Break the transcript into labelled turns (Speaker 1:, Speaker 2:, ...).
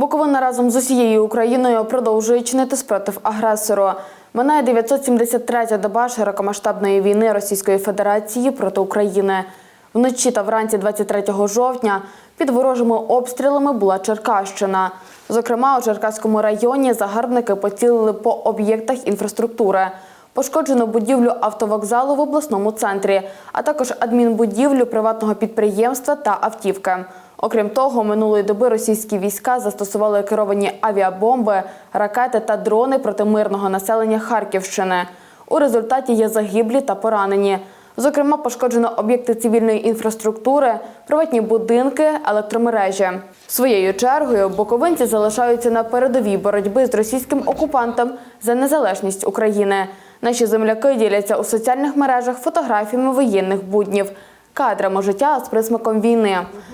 Speaker 1: Буковина разом з усією Україною продовжує чинити спротив агресору. Минає 973-я доба широкомасштабної війни Російської Федерації проти України. Вночі та вранці 23 жовтня під ворожими обстрілами була Черкащина. Зокрема, у Черкаському районі загарбники поцілили по об'єктах інфраструктури. Пошкоджено будівлю автовокзалу в обласному центрі, а також адмінбудівлю приватного підприємства та автівки. Окрім того, минулої доби російські війська застосували керовані авіабомби, ракети та дрони проти мирного населення Харківщини. У результаті є загиблі та поранені. Зокрема, пошкоджено об'єкти цивільної інфраструктури, приватні будинки, електромережі. Своєю чергою боковинці залишаються на передовій боротьби з російським окупантом за незалежність України. Наші земляки діляться у соціальних мережах фотографіями воєнних буднів, кадрами життя з присмаком війни.